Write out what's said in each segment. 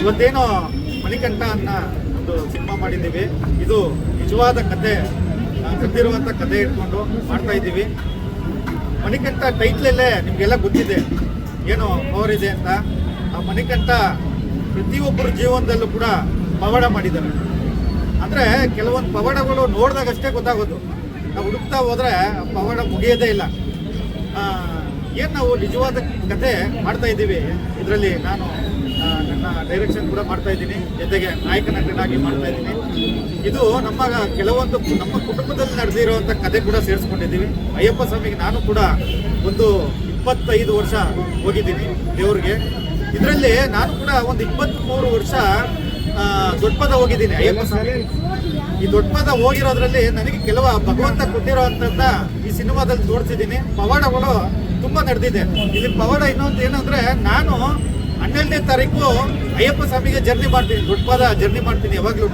ಇವತ್ತೇನು ಮಣಿಕಂಠ ಅನ್ನ ಒಂದು ಸಿನಿಮಾ ಮಾಡಿದ್ದೀವಿ. ಇದು ನಿಜವಾದ ಕತೆ. ಸತ್ತಿರುವಂಥ ಕತೆ ಇಟ್ಕೊಂಡು ಮಾಡ್ತಾ ಇದ್ದೀವಿ. ಮಣಿಕಂಠ ಟೈಟ್ಲಲ್ಲೇ ನಿಮಗೆಲ್ಲ ಗೊತ್ತಿದೆ. ಏನು ಪವರ್ ಇದೆ ಅಂತ. ಆ, ಮಣಿಕಂಠ ಪ್ರತಿಯೊಬ್ಬರ ಜೀವನದಲ್ಲೂ ಕೂಡ ಪವಾಡ ಮಾಡಿದ್ದಾರೆ. ಅಂದರೆ ಕೆಲವೊಂದು ಪವಾಡಗಳು ನೋಡಿದಾಗಷ್ಟೇ ಗೊತ್ತಾಗೋದು. ನಾವು ಹುಡುಕ್ತಾ ಹೋದರೆ ಪವಾಡ ಮುಗಿಯೋದೇ ಇಲ್ಲ. ಏನು ನಾವು ನಿಜವಾದ ಕತೆ ಮಾಡ್ತಾ ಇದ್ದೀವಿ? ಇದರಲ್ಲಿ ನಾನು ನನ್ನ ಡೈರೆಕ್ಷನ್ ಕೂಡ ಮಾಡ್ತಾ ಇದ್ದೀನಿ. ಜೊತೆಗೆ ನಾಯಕ ನಟನಾಗಿ ಮಾಡ್ತಾ ಇದ್ದೀನಿ. ಇದು ನಮ್ಮ ಕೆಲವೊಂದು ನಮ್ಮ ಕುಟುಂಬದಲ್ಲಿ ನಡೆದಿರುವಂಥ ಕತೆ ಕೂಡ ಸೇರಿಸ್ಕೊಂಡಿದ್ದೀವಿ. ಅಯ್ಯಪ್ಪ ಸ್ವಾಮಿಗೆ ನಾನು ಕೂಡ ಒಂದು ಇಪ್ಪತ್ತೈದು ವರ್ಷ ಹೋಗಿದ್ದೀನಿ ದೇವ್ರಿಗೆ. ಇದರಲ್ಲಿ ನಾನು ಕೂಡ ಒಂದು ಇಪ್ಪತ್ತ್ಮೂರು ವರ್ಷ ದೊಡ್ಡಪದ ಹೋಗಿದ್ದೀನಿ ಅಯ್ಯಪ್ಪ ಸ್ವಾಮಿ. ಈ ದೊಡ್ಡಪದ ಹೋಗಿರೋದ್ರಲ್ಲಿ ನನಗೆ ಕೆಲವು ಭಗವಂತ ಕೊಟ್ಟಿರೋಂಥದ್ದ ಈ ಸಿನಿಮಾದಲ್ಲಿ ತೋರಿಸಿದ್ದೀನಿ. ಪವಾಡಗಳು ತುಂಬಾ ನಡೆದಿದೆ. ಇಲ್ಲಿ ಪವಾಡ ಇನ್ನೊಂದು ಏನಂದ್ರೆ, ನಾನು ಹನ್ನೆರಡನೇ ತಾರೀಕು ಅಯ್ಯಪ್ಪ ಸ್ವಾಮಿಗೆ ಜರ್ನಿ ಮಾಡ್ತೀನಿ, ದೊಡ್ಡಪದ ಜರ್ನಿ ಮಾಡ್ತೀನಿ ಯಾವಾಗ್ಲೂ.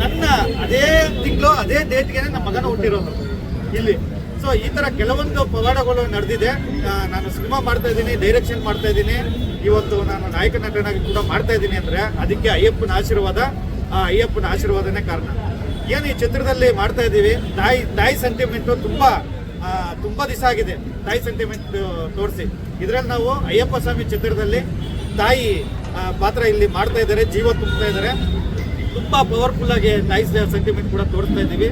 ನನ್ನ ಅದೇ ತಿಂಗಳು, ಅದೇ ಡೇಟ್ಗೆ ನಮ್ಮ ಮಗನ ಹುಟ್ಟಿರೋದು ಇಲ್ಲಿ. ಸೊ ಈ ತರ ಕೆಲವೊಂದು ಪವಾಡಗಳು ನಡೆದಿದೆ. ನಾನು ಸಿನಿಮಾ ಮಾಡ್ತಾ ಇದ್ದೀನಿ ಡೈರೆಕ್ಷನ್ ಮಾಡ್ತಾ ಇದ್ದೀನಿ. ಇವತ್ತು ನಾನು ನಾಯಕ ನಟನಾಗಿ ಕೂಡ ಮಾಡ್ತಾ ಇದ್ದೀನಿ ಅಂದ್ರೆ ಅದಕ್ಕೆ ಅಯ್ಯಪ್ಪನ ಆಶೀರ್ವಾದ, ಆ ಅಯ್ಯಪ್ಪನ ಆಶೀರ್ವಾದನೇ ಕಾರಣ. ಏನು ಈ ಚಿತ್ರದಲ್ಲಿ ಮಾಡ್ತಾ ಇದ್ದೀವಿ? ತಾಯಿ ತಾಯಿ ಸೆಂಟಿಮೆಂಟು ತುಂಬಾ ತುಂಬಾ ದಿವಸ ಆಗಿದೆ. ತಾಯಿ ಸೆಂಟಿಮೆಂಟ್ ತೋರಿಸಿ. ಇದರಲ್ಲಿ ನಾವು ಅಯ್ಯಪ್ಪ ಸ್ವಾಮಿ ಚಿತ್ರದಲ್ಲಿ ತಾಯಿ ಪಾತ್ರ ಇಲ್ಲಿ ಮಾಡ್ತಾ ಇದ್ದಾರೆ, ಜೀವ ತುಂಬ್ತಾ ಇದ್ದಾರೆ. ತುಂಬಾ ಪವರ್ಫುಲ್ ಆಗಿ ತಾಯಿ ಸೆಂಟಿಮೆಂಟ್ ಕೂಡ ತೋರಿಸ್ತಾ ಇದ್ದೀವಿ.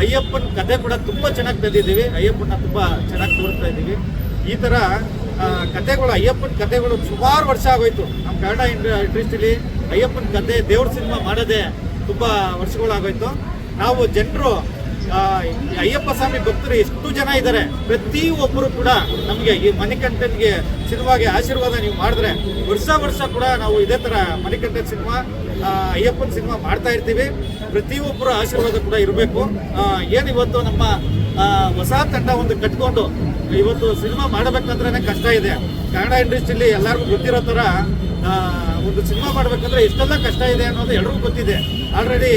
ಅಯ್ಯಪ್ಪನ ಕಥೆ ಕೂಡ ತುಂಬಾ ಚೆನ್ನಾಗಿ ತಂದಿದ್ದೀವಿ ಅಯ್ಯಪ್ಪನ ತುಂಬಾ ಚೆನ್ನಾಗಿ ತೋರಿಸ್ತಾ ಇದ್ದೀವಿ. ಈ ತರ ಕಥೆಗಳು ಅಯ್ಯಪ್ಪನ ಕತೆಗಳು ಸುಮಾರು ವರ್ಷ ಆಗೋಯ್ತು. ನಮ್ಮ ಕನ್ನಡ ಇಂಡಸ್ಟ್ರಿಲಿ ಅಯ್ಯಪ್ಪನ ಕತೆ ದೇವ್ರ ಸಿನಿಮಾ ಮಾಡೋದೇ ತುಂಬಾ ವರ್ಷಗಳಾಗೋಯ್ತು. ನಾವು ಜನರು ಅಯ್ಯಪ್ಪ ಸ್ವಾಮಿ ಭಕ್ತರು ಎಷ್ಟು ಜನ ಇದ್ದಾರೆ? ಪ್ರತಿ ಒಬ್ಬರು ಕೂಡ ನಮಗೆ ಈ ಮಣಿಕಂಠನ್ಗೆ ಸಿನಿಮಾಗೆ ಆಶೀರ್ವಾದ ನೀವು ಮಾಡಿದ್ರೆ ವರ್ಷ ವರ್ಷ ಕೂಡ ನಾವು ಇದೇ ತರ ಮಣಿಕಂಠನ್ ಸಿನಿಮಾ ಅಯ್ಯಪ್ಪನ ಸಿನಿಮಾ ಮಾಡ್ತಾ ಇರ್ತೀವಿ. ಪ್ರತಿಯೊಬ್ಬರ ಆಶೀರ್ವಾದ ಕೂಡ ಇರಬೇಕು. ಏನು ಇವತ್ತು ನಮ್ಮ ಹೊಸ ತಂಡ ಒಂದು ಕಟ್ಕೊಂಡು ಇವತ್ತು ಸಿನಿಮಾ ಮಾಡಬೇಕಂದ್ರೆ ಕಷ್ಟ ಇದೆ. ಕನ್ನಡ ಇಂಡಸ್ಟ್ರಿಲಿ ಎಲ್ಲರಿಗೂ ಗೊತ್ತಿರೋ ಥರ ಒಂದು ಸಿನಿಮಾ ಮಾಡಬೇಕಂದ್ರೆ ಎಷ್ಟೆಲ್ಲ ಕಷ್ಟ ಇದೆ ಅನ್ನೋದು ಎಲ್ರಿಗೂ ಗೊತ್ತಿದೆ. ಆಲ್ರೆಡಿ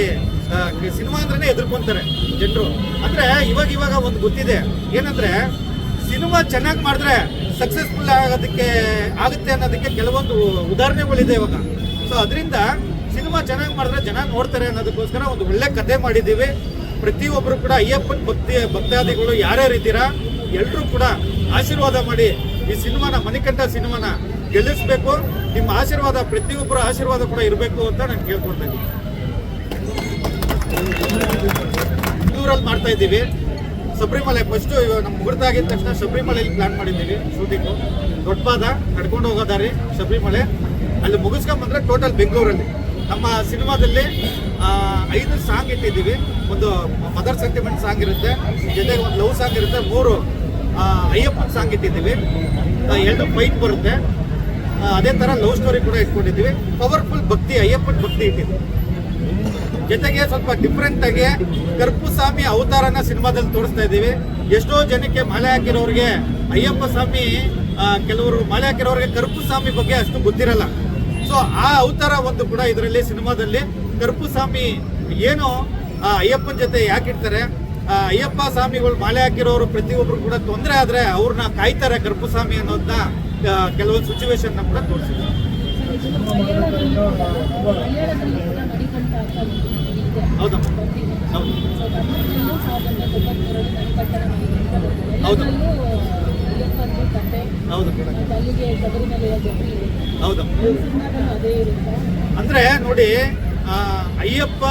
ಸಿನಿಮಾ ಅಂದ್ರೆ ಎದುರ್ಕೊಂತಾರೆ ಜನರು. ಅಂದ್ರೆ ಇವಾಗ ಇವಾಗ ಒಂದು ಗೊತ್ತಿದೆ. ಏನಂದ್ರೆ ಸಿನಿಮಾ ಚೆನ್ನಾಗಿ ಮಾಡಿದ್ರೆ ಸಕ್ಸಸ್ಫುಲ್ ಆಗೋದಕ್ಕೆ ಆಗುತ್ತೆ ಅನ್ನೋದಕ್ಕೆ ಕೆಲವೊಂದು ಉದಾಹರಣೆಗಳಿದೆ ಇವಾಗ. ಸೊ ಅದರಿಂದ ಸಿನಿಮಾ ಚೆನ್ನಾಗಿ ಮಾಡಿದ್ರೆ ಜನ ನೋಡ್ತಾರೆ ಅನ್ನೋದಕ್ಕೋಸ್ಕರ ಒಂದು ಒಳ್ಳೆ ಕತೆ ಮಾಡಿದ್ದೀವಿ. ಪ್ರತಿಯೊಬ್ಬರು ಕೂಡ ಅಯ್ಯಪ್ಪನ ಭಕ್ತಿ, ಭಕ್ತಾದಿಗಳು ಯಾರ್ಯಾರು ಇದ್ದೀರಾ ಎಲ್ಲರೂ ಕೂಡ ಆಶೀರ್ವಾದ ಮಾಡಿ ಈ ಸಿನಿಮಾನ, ಮಣಿಕಂಠ ಸಿನಿಮಾನ ಗೆಲ್ಲಿಸ್ಬೇಕು. ನಿಮ್ಮ ಆಶೀರ್ವಾದ, ಪ್ರತಿಯೊಬ್ಬರ ಆಶೀರ್ವಾದ ಕೂಡ ಇರಬೇಕು ಅಂತ ನಾನು ಕೇಳ್ಕೊಳ್ತಾ ಬೆಂಗಳೂರಲ್ಲಿ ಮಾಡ್ತಾ ಇದ್ದೀವಿ. ಶಬರಿಮಲೆ ಫಸ್ಟು ನಮ್ಮ ಮುಹೂರ್ತ ಆಗಿದ ತಕ್ಷಣ ಶಬರಿಮಲೆಯಲ್ಲಿ ಪ್ಲಾನ್ ಮಾಡಿದ್ದೀವಿ ಶೂಟಿಂಗು ದೊಡ್ಡಪಾದ ನಡ್ಕೊಂಡು ಹೋಗೋದಾರಿ ಶಬರಿಮಲೆ. ಅಲ್ಲಿ ಮುಗಿಸ್ಕೊಂಬಂದ್ರೆ ಟೋಟಲ್ ಬೆಂಗಳೂರಲ್ಲಿ. ನಮ್ಮ ಸಿನಿಮಾದಲ್ಲಿ ಐದು ಸಾಂಗ್ ಇಟ್ಟಿದ್ದೀವಿ. ಒಂದು ಮದರ್ ಸೆಂಟಿಮೆಂಟ್ ಸಾಂಗ್ ಇರುತ್ತೆ, ಜೊತೆಗೆ ಒಂದು ಲವ್ ಸಾಂಗ್ ಇರುತ್ತೆ, ಮೂರು ಅಯ್ಯಪ್ಪನ ಸಾಂಗ್ ಇಟ್ಟಿದ್ದೀವಿ. ಎರಡು ಫೈಟ್ ಬರುತ್ತೆ. ಅದೇ ಥರ ಲವ್ ಸ್ಟೋರಿ ಕೂಡ ಇಟ್ಕೊಂಡಿದ್ದೀವಿ. ಪವರ್ಫುಲ್ ಭಕ್ತಿ, ಅಯ್ಯಪ್ಪನ ಭಕ್ತಿ ಇಟ್ಟಿದ್ದೀವಿ. ಜೊತೆಗೆ ಸ್ವಲ್ಪ ಡಿಫ್ರೆಂಟ್ ಆಗಿ ಕರ್ಪು ಸ್ವಾಮಿ ಅವತಾರನ ಸಿನಿಮಾದಲ್ಲಿ ತೋರಿಸ್ತಾ ಇದ್ದೀವಿ. ಎಷ್ಟೋ ಜನಕ್ಕೆ ಮಾಲೆ ಹಾಕಿರೋರಿಗೆ ಅಯ್ಯಪ್ಪ ಸ್ವಾಮಿ ಕೆಲವರು ಮಾಲೆ ಹಾಕಿರೋರಿಗೆ ಕರ್ಪು ಸ್ವಾಮಿ ಬಗ್ಗೆ ಅಷ್ಟು ಗೊತ್ತಿರಲ್ಲ. ಸೊ ಆ ಅವತಾರ ಒಂದು ಕೂಡ ಇದರಲ್ಲಿ ಸಿನಿಮಾದಲ್ಲಿ ಕರ್ಪು ಸ್ವಾಮಿ ಏನು ಅಯ್ಯಪ್ಪನ ಜೊತೆ ಯಾಕೆ ಇಡ್ತಾರೆ? ಆ, ಅಯ್ಯಪ್ಪ ಸ್ವಾಮಿಗಳು ಮಾಲೆ ಹಾಕಿರೋರು ಪ್ರತಿಯೊಬ್ಬರು ಕೂಡ ತೊಂದರೆ ಆದ್ರೆ ಅವ್ರನ್ನ ಕಾಯ್ತಾರೆ ಕರ್ಪು ಸ್ವಾಮಿ ಅನ್ನೋದನ್ನ ಕೆಲವೊಂದು ಸಿಚುವೇಶನ್ನ ಕೂಡ ತೋರಿಸಿದ್ರು. ಹೌದಮ್ಮ ಹೌದು. ಸೊ ಕನ್ನಡದಲ್ಲೂ ಸಾವಿರದ ತೊಂಬತ್ಮೂರರಲ್ಲಿ ಮಣಿಕಂಠನ ಹೌದು. ಎಲ್ಲದರಲ್ಲೂ ಅಯ್ಯಪ್ಪಂದು ಕಥೆ ಮತ್ತು ಅಲ್ಲಿಗೆ ಶಬರಿಮಲೆಯ ಜೊತೆ ಇರುತ್ತೆ ಹೌದು. ಈ ಸಿನಿಮಾದಲ್ಲೂ ಅದೇ ಇರುತ್ತೆ ಅಂದ್ರೆ ನೋಡಿ ಅಯ್ಯಪ್ಪ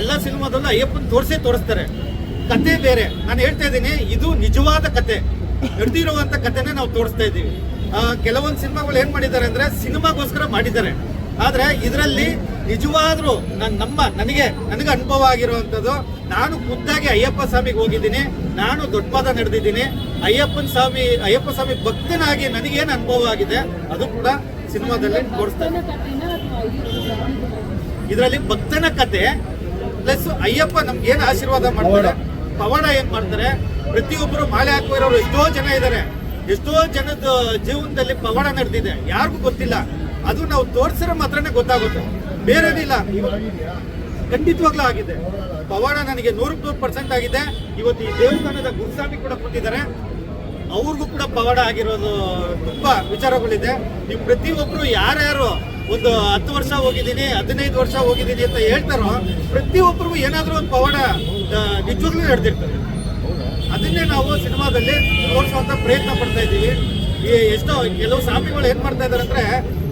ಎಲ್ಲ ಸಿನಿಮಾದಲ್ಲೂ ಅಯ್ಯಪ್ಪನ ತೋರಿಸೇ ತೋರಿಸ್ತಾರೆ. ಕತೆ ಬೇರೆ. ನಾನು ಹೇಳ್ತಾ ಇದ್ದೀನಿ ಇದು ನಿಜವಾದ ಕತೆ. ನಡೆದಿರುವಂತ ಕತೆನೇ ನಾವು ತೋರಿಸ್ತಾ ಇದ್ದೀವಿ. ಕೆಲವೊಂದು ಸಿನಿಮಾಗಳು ಏನ್ ಮಾಡಿದ್ದಾರೆ ಅಂದ್ರೆ ಸಿನಿಮಾಗೋಸ್ಕರ ಮಾಡಿದ್ದಾರೆ. ಆದ್ರೆ ಇದರಲ್ಲಿ ನಿಜವಾದ್ರು ನನ್ನ ನಮ್ಮ ನನಗೆ ನನಗೆ ಅನುಭವ ಆಗಿರುವಂಥದ್ದು ನಾನು ಖುದ್ದಾಗಿ ಅಯ್ಯಪ್ಪ ಸ್ವಾಮಿಗೆ ಹೋಗಿದ್ದೀನಿ ನಾನು ದೊಡ್ಡಪಾದ ನಡೆದಿದ್ದೀನಿ ಅಯ್ಯಪ್ಪನ ಸ್ವಾಮಿ ಅಯ್ಯಪ್ಪ ಸ್ವಾಮಿ ಭಕ್ತನಾಗಿ ನನಗೇನು ಅನುಭವ ಆಗಿದೆ ಅದು ಕೂಡ ಸಿನಿಮಾದಲ್ಲಿ ತೋರಿಸ್ತಾ ಭಕ್ತನ ಕಥೆನ ಅಥವಾ ಅಯ್ಯಪ್ಪನ ಸ್ವಾಮಿದು ಇದರಲ್ಲಿ ಭಕ್ತನ ಕತೆ ಪ್ಲಸ್ ಅಯ್ಯಪ್ಪ ನಮ್ಗೆ ಏನು ಆಶೀರ್ವಾದ ಮಾಡ್ತಾರೆ ಪವಾಡ. ಏನ್ ಮಾಡ್ತಾರೆ ಪ್ರತಿಯೊಬ್ಬರು ಮಾಲೆ ಹಾಕಿರೋರು ಎಷ್ಟೋ ಜನ ಇದ್ದಾರೆ ಎಷ್ಟೋ ಜನದ ಜೀವನದಲ್ಲಿ ಪವಾಡ ನಡೆದಿದೆ ಯಾರಿಗೂ ಗೊತ್ತಿಲ್ಲ ಅದು ನಾವು ತೋರಿಸಿದ್ರೆ ಮಾತ್ರನೇ ಗೊತ್ತಾಗುತ್ತೆ. ಬೇರೇನಿಲ್ಲ ಖಂಡಿತವಾಗ್ಲೂ ಆಗಿದೆ. ಪವಾಡ ನನಗೆ ನೂರಕ್ಕೆ ನೂರು ಪರ್ಸೆಂಟ್ ಆಗಿದೆ. ಇವತ್ತು ಈ ದೇವಸ್ಥಾನದ ಗುರುಸ್ವಾಮಿ ಕೂಡ ಕೊಟ್ಟಿದ್ದಾರೆ ಅವ್ರಿಗೂ ಕೂಡ ಪವಾಡ ಆಗಿರೋದು ತುಂಬಾ ವಿಚಾರಗಳಿದೆ. ನೀವು ಪ್ರತಿಯೊಬ್ರು ಯಾರ್ಯಾರು ಒಂದು ಹತ್ತು ವರ್ಷ ಹೋಗಿದ್ದೀನಿ, ಹದಿನೈದು ವರ್ಷ ಹೋಗಿದ್ದೀನಿ ಅಂತ ಹೇಳ್ತಾರೋ ಪ್ರತಿಯೊಬ್ಬರಿಗೂ ಏನಾದರೂ ಒಂದು ಪವಾಡ ನಿಜವಾಗ್ಲೂ ನಡೆದಿರ್ತಾರೆ ಅದನ್ನೇ ನಾವು ಸಿನಿಮಾದಲ್ಲಿ ತೋರಿಸುವಂತ ಪ್ರಯತ್ನ ಪಡ್ತಾ ಇದ್ದೀವಿ. ಈ ಎಷ್ಟೋ ಕೆಲವು ಸ್ವಾಮಿಗಳು ಏನ್ ಮಾಡ್ತಾ ಇದಾರೆ ಅಂದ್ರೆ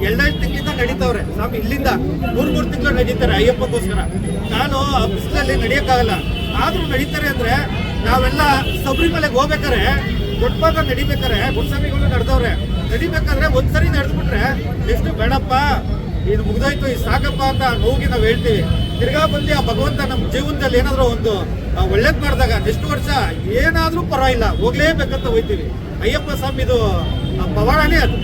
ಎರಡೆರಡು ತಿಂಗಳಿಂದ ನಡೀತಾವ್ರೆ. ಸ್ವಾಮಿ ಇಲ್ಲಿಂದ ಮೂರ್ ಮೂರ್ ತಿಂಗಳು ನಡೀತಾರೆ ಅಯ್ಯಪ್ಪಗೋಸ್ಕರ. ನಾನು ಆ ಬಿಸಿಲಲ್ಲಿ ನಡಿಯಕ್ಕಾಗಲ್ಲ. ಆದ್ರೂ ನಡೀತಾರೆ ಅಂದ್ರೆ ನಾವೆಲ್ಲ ಶಬರಿಮಲೆಗೆ ಹೋಗ್ಬೇಕಾರೆ ದೊಡ್ಡಪಾದ ನಡಿಬೇಕಾರೆ ಗುಡ್ಸ್ವಾಮಿಗಳು ನಡೆದವ್ರೆ. ನಡಿಬೇಕಾದ್ರೆ ಒಂದ್ಸರಿ ನಡೆದ್ಬಿಟ್ರೆ ಎಷ್ಟು ಬೇಡಪ್ಪ ಇದು ಮುಗ್ದೋಯ್ತು ಇದು ಸಾಕಪ್ಪ ಅಂತ ನೋವಿಗೆ ನಾವು ಹೇಳ್ತೀವಿ. ತಿರ್ಗಾ ಬಂದು ಆ ಭಗವಂತ ನಮ್ಮ ಜೀವನದಲ್ಲಿ ಏನಾದರೂ ಒಂದು ಒಳ್ಳೇದು ಮಾಡಿದಾಗ ನೆಕ್ಸ್ಟ್ ವರ್ಷ ಏನಾದ್ರೂ ಪರವಾಗಿಲ್ಲ ಹೋಗ್ಲೇಬೇಕಂತ ಹೋಯ್ತೀವಿ. ಅಯ್ಯಪ್ಪ ಸ್ವಾಮಿದು ಆ, ಪವಾಡನೇ ಅದು